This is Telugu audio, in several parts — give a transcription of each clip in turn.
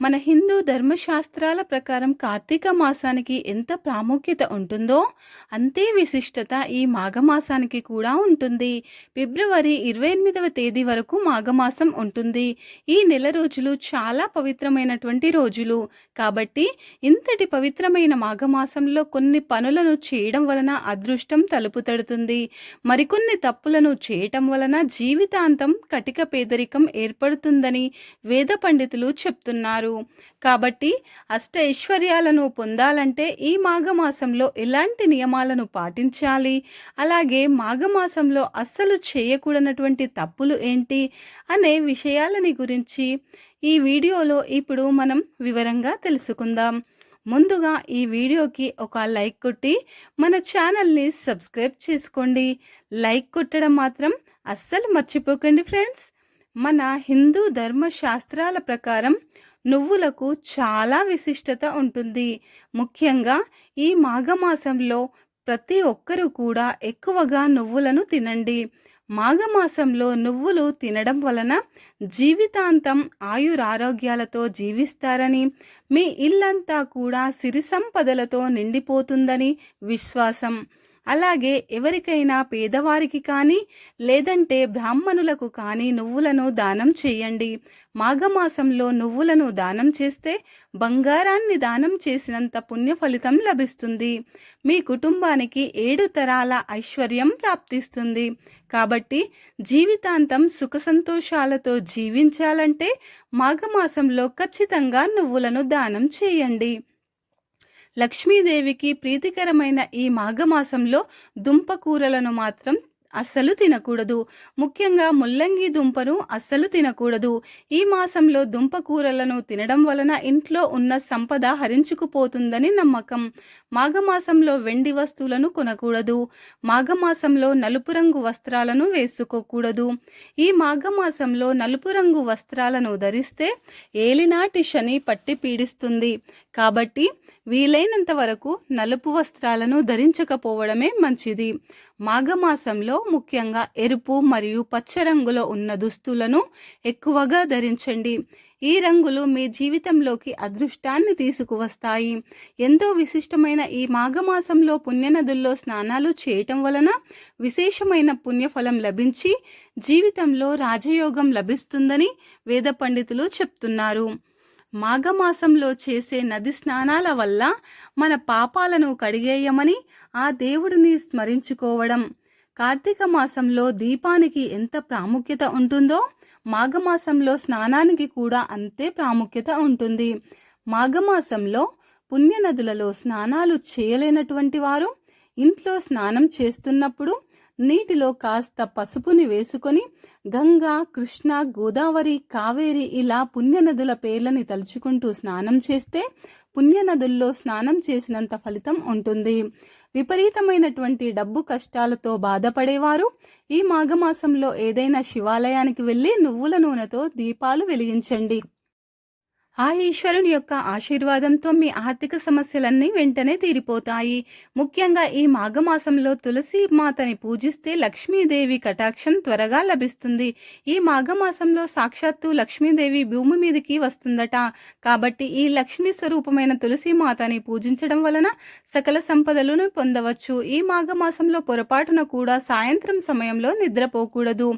మన హిందూ ధర్మశాస్త్రాల ప్రకారం కార్తీక మాసానికి ఎంత ప్రాముఖ్యత ఉంటుందో అంతే విశిష్టత ఈ మాఘమాసానికి కూడా ఉంటుంది. ఫిబ్రవరి ఇరవై ఎనిమిదవ తేదీ వరకు మాఘమాసం ఉంటుంది. ఈ నెల రోజులు చాలా పవిత్రమైనటువంటి రోజులు. కాబట్టి ఇంతటి పవిత్రమైన మాఘమాసంలో కొన్ని పనులను చేయడం వలన అదృష్టం తలుపు తడుతుంది. మరికొన్ని తప్పులను చేయటం వలన జీవితాంతం కటిక పేదరికం ఏర్పడుతుందని వేద పండితులు చెప్తున్నారు. కాబట్టి అష్ట ఐశ్వర్యాలను పొందాలంటే ఈ మాఘమాసంలో ఎలాంటి నియమాలను పాటించాలి? అలాగే మాఘమాసంలో అస్సలు చేయకూడనటువంటి తప్పులు ఏంటి? అనే విషయాలని గురించి ఈ వీడియోలో ఇప్పుడు మనం వివరంగా తెలుసుకుందాం. ముందుగా ఈ వీడియోకి ఒక లైక్ కొట్టి మన ఛానల్ని సబ్స్క్రైబ్ చేసుకోండి. లైక్ కొట్టడం మాత్రం అస్సలు మర్చిపోకండి ఫ్రెండ్స్. మన హిందూ ధర్మ శాస్త్రాల ప్రకారం నువ్వులకు చాలా విశిష్టత ఉంటుంది. ముఖ్యంగా ఈ మాఘమాసంలో ప్రతి ఒక్కరూ కూడా ఎక్కువగా నువ్వులను తినండి. మాఘమాసంలో నువ్వులు తినడం వలన జీవితాంతం ఆయురారోగ్యాలతో జీవిస్తారని మీ ఇల్లంతా కూడా సిరి సంపదలతో నిండిపోతుందని విశ్వాసం. అలాగే ఎవరికైనా పేదవారికి కానీ లేదంటే బ్రాహ్మణులకు కానీ నువ్వులను దానం చేయండి. మాఘమాసంలో నువ్వులను దానం చేస్తే బంగారాన్ని దానం చేసినంత పుణ్య ఫలితం లభిస్తుంది. మీ కుటుంబానికి ఏడు తరాల ఐశ్వర్యం ప్రాప్తిస్తుంది. కాబట్టి జీవితాంతం సుఖ సంతోషాలతో జీవించాలంటే మాఘమాసంలో ఖచ్చితంగా నువ్వులను దానం చేయండి. లక్ష్మీదేవికి ప్రీతికరమైన ఈ మాఘమాసంలో దుంపకూరలను మాత్రం అస్సలు తినకూడదు. ముఖ్యంగా ముల్లంగి దుంపను అస్సలు తినకూడదు. ఈ మాసంలో దుంప కూరలను తినడం వలన ఇంట్లో ఉన్న సంపద హరించుకుపోతుందని నమ్మకం. మాఘమాసంలో వెండి వస్తువులను కొనకూడదు. మాఘమాసంలో నలుపు రంగు వస్త్రాలను వేసుకోకూడదు. ఈ మాఘమాసంలో నలుపు రంగు వస్త్రాలను ధరిస్తే ఏలినాటి శని పట్టి పీడిస్తుంది. కాబట్టి వీలైనంత వరకు నలుపు వస్త్రాలను ధరించకపోవడమే మంచిది. మాఘమాసంలో ముఖ్యంగా ఎరుపు మరియు పచ్చ రంగులో ఉన్న దుస్తులను ఎక్కువగా ధరించండి. ఈ రంగులు మీ జీవితంలోకి అదృష్టాన్ని తీసుకువస్తాయి. ఎంతో విశిష్టమైన ఈ మాఘమాసంలో పుణ్యనదుల్లో స్నానాలు చేయటం వలన విశేషమైన పుణ్యఫలం లభించి జీవితంలో రాజయోగం లభిస్తుందని వేద పండితులు చెప్తున్నారు. మాఘమాసంలో చేసే నది స్నానాల వల్ల మన పాపాలను కడిగేయమని ఆ దేవుడిని స్మరించుకోవడం. కార్తీక మాసంలో దీపానికి ఎంత ప్రాముఖ్యత ఉంటుందో మాఘమాసంలో స్నానానికి కూడా అంతే ప్రాముఖ్యత ఉంటుంది. మాఘమాసంలో పుణ్యనదులలో స్నానాలు చేయలేనటువంటి వారు ఇంట్లో స్నానం చేస్తున్నప్పుడు నీటిలో కాస్త పసుపుని వేసుకొని గంగా కృష్ణ గోదావరి కావేరి ఇలా పుణ్యనదుల పేర్లని తలుచుకుంటూ స్నానం చేస్తే పుణ్యనదుల్లో స్నానం చేసినంత ఫలితం ఉంటుంది. విపరీతమైనటువంటి డబ్బు కష్టాలతో బాధపడేవారు. ఈ మాఘమాసంలో ఏదైనా శివాలయానికి వెళ్ళి నువ్వుల నూనెతో దీపాలు వెలిగించండి. ఆ ఈశ్వరుని యొక్క ఆశీర్వాదంతో మీ ఆర్థిక సమస్యలన్నీ వెంటనే తీరిపోతాయి. ముఖ్యంగా ఈ మాఘమాసంలో తులసి మాతని పూజిస్తే లక్ష్మీదేవి కటాక్షం త్వరగా లభిస్తుంది. ఈ మాఘమాసంలో సాక్షాత్తు లక్ష్మీదేవి భూమి మీదకి వస్తుందట. కాబట్టి ఈ లక్ష్మీ స్వరూపమైన తులసి మాతని పూజించడం వలన సకల సంపదలను పొందవచ్చు. ఈ మాఘమాసంలో పొరపాటున కూడా సాయంత్రం సమయంలో నిద్రపోకూడదు.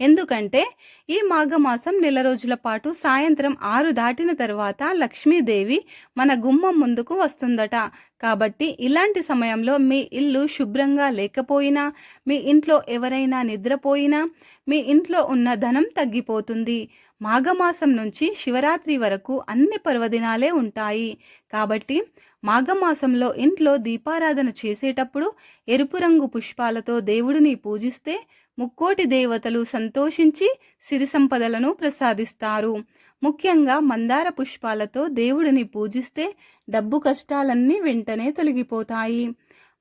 ఎందుకంటే ఈ మాఘమాసం నెల రోజుల పాటు సాయంత్రం ఆరు దాటిన తర్వాత లక్ష్మీదేవి మన గుమ్మం ముందుకు వస్తుందట. కాబట్టి ఇలాంటి సమయంలో మీ ఇల్లు శుభ్రంగా లేకపోయినా మీ ఇంట్లో ఎవరైనా నిద్రపోయినా మీ ఇంట్లో ఉన్న ధనం తగ్గిపోతుంది. మాఘమాసం నుంచి శివరాత్రి వరకు అన్ని పర్వదినాలే ఉంటాయి. కాబట్టి మాఘమాసంలో ఇంట్లో దీపారాధన చేసేటప్పుడు ఎరుపు రంగు పుష్పాలతో దేవుడిని పూజిస్తే ముక్కోటి దేవతలు సంతోషించి సిరి సంపదలను ప్రసాదిస్తారు. ముఖ్యంగా మందార పుష్పాలతో దేవుడిని పూజిస్తే డబ్బు కష్టాలన్నీ వెంటనే తొలగిపోతాయి.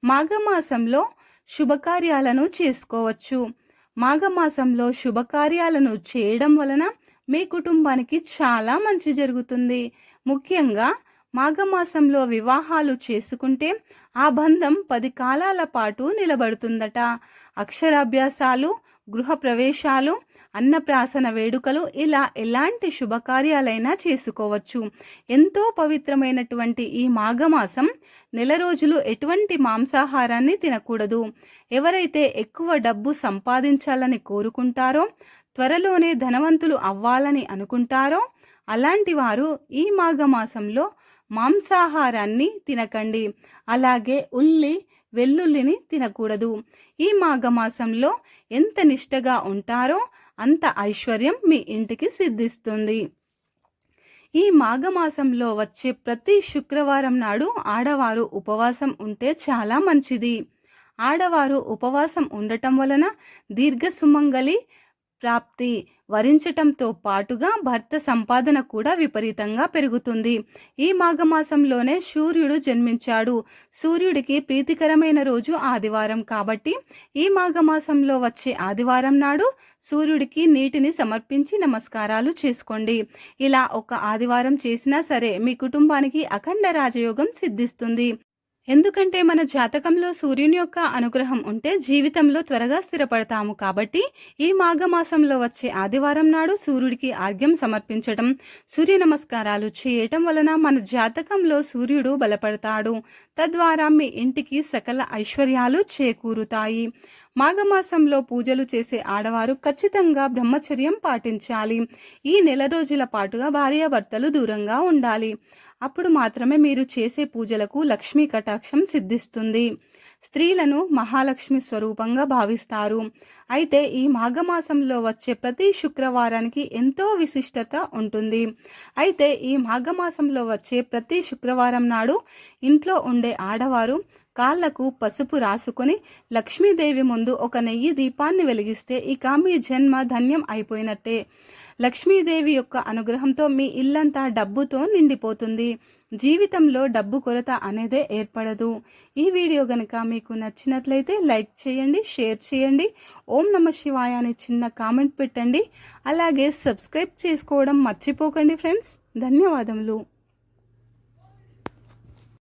మాఘమాసంలో శుభకార్యాలను చేసుకోవచ్చు. మాఘమాసంలో శుభకార్యాలను చేయడం వలన మీ కుటుంబానికి చాలా మంచి జరుగుతుంది. ముఖ్యంగా మాఘమాసంలో వివాహాలు చేసుకుంటే ఆ బంధం పది కాలాల పాటు నిలబడుతుందట. అక్షరాభ్యాసాలు గృహ ప్రవేశాలు అన్నప్రాసన వేడుకలు ఇలా ఎలాంటి శుభకార్యాలైనా చేసుకోవచ్చు. ఎంతో పవిత్రమైనటువంటి ఈ మాఘమాసం నెల రోజులు ఎటువంటి మాంసాహారాన్ని తినకూడదు. ఎవరైతే ఎక్కువ డబ్బు సంపాదించాలని కోరుకుంటారో త్వరలోనే ధనవంతులు అవ్వాలని అనుకుంటారో అలాంటి వారు ఈ మాఘమాసంలో మాంసాహారాన్ని తినకండి. అలాగే ఉల్లి వెల్లుల్లిని తినకూడదు. ఈ మాఘమాసంలో ఎంత నిష్టగా ఉంటారో అంత ఐశ్వర్యం మీ ఇంటికి సిద్ధిస్తుంది. ఈ మాఘమాసంలో వచ్చే ప్రతి శుక్రవారం నాడు ఆడవారు ఉపవాసం ఉంటే చాలా మంచిది. ఆడవారు ఉపవాసం ఉండటం వలన దీర్ఘ సుమంగలి ప్రాప్తి వరించటంతో పాటుగా భర్త సంపాదన కూడా విపరీతంగా పెరుగుతుంది. ఈ మాఘమాసంలోనే సూర్యుడు జన్మించాడు. సూర్యుడికి ప్రీతికరమైన రోజు ఆదివారం కాబట్టి ఈ మాఘమాసంలో వచ్చే ఆదివారం నాడు సూర్యుడికి నీటిని సమర్పించి నమస్కారాలు చేసుకోండి. ఇలా ఒక ఆదివారం చేసినా సరే మీ కుటుంబానికి అఖండ రాజయోగం సిద్ధిస్తుంది. ఎందుకంటే మన జాతకంలో సూర్యుని యొక్క అనుగ్రహం ఉంటే జీవితంలో త్వరగా స్థిరపడతాము కాబట్టి ఈ మాఘమాసంలో వచ్చే ఆదివారం నాడు సూర్యుడికి ఆర్ఘ్యం సమర్పించటం సూర్య నమస్కారాలు చేయటం వలన మన జాతకంలో సూర్యుడు బలపడతాడు. తద్వారా మీ ఇంటికి సకల ఐశ్వర్యాలు చేకూరుతాయి. మాఘమాసంలో పూజలు చేసే ఆడవారు ఖచ్చితంగా బ్రహ్మచర్యం పాటించాలి. ఈ నెల రోజుల పాటుగా భార్యాభర్తలు దూరంగా ఉండాలి. అప్పుడు మాత్రమే మీరు చేసే పూజలకు లక్ష్మీ కటాక్షం సిద్ధిస్తుంది. స్త్రీలను మహాలక్ష్మి స్వరూపంగా భావిస్తారు. అయితే ఈ మాఘమాసంలో వచ్చే ప్రతి శుక్రవారానికి ఎంతో విశిష్టత ఉంటుంది. అయితే ఈ మాఘమాసంలో వచ్చే ప్రతి శుక్రవారం నాడు ఇంట్లో ఉండే ఆడవారు కాళ్ళకు పసుపు రాసుకొని లక్ష్మీదేవి ముందు ఒక నెయ్యి దీపాన్ని వెలిగిస్తే ఇక మీ జన్మ ధన్యం అయిపోయినట్టే. లక్ష్మీదేవి యొక్క అనుగ్రహంతో మీ ఇల్లంతా డబ్బుతో నిండిపోతుంది. జీవితంలో డబ్బు కొరత అనేదే ఏర్పడదు. ఈ వీడియో గనుక మీకు నచ్చినట్లయితే లైక్ చేయండి షేర్ చేయండి ఓం నమ శివాయ అని చిన్న కామెంట్ పెట్టండి. అలాగే సబ్స్క్రైబ్ చేసుకోవడం మర్చిపోకండి ఫ్రెండ్స్. ధన్యవాదములు.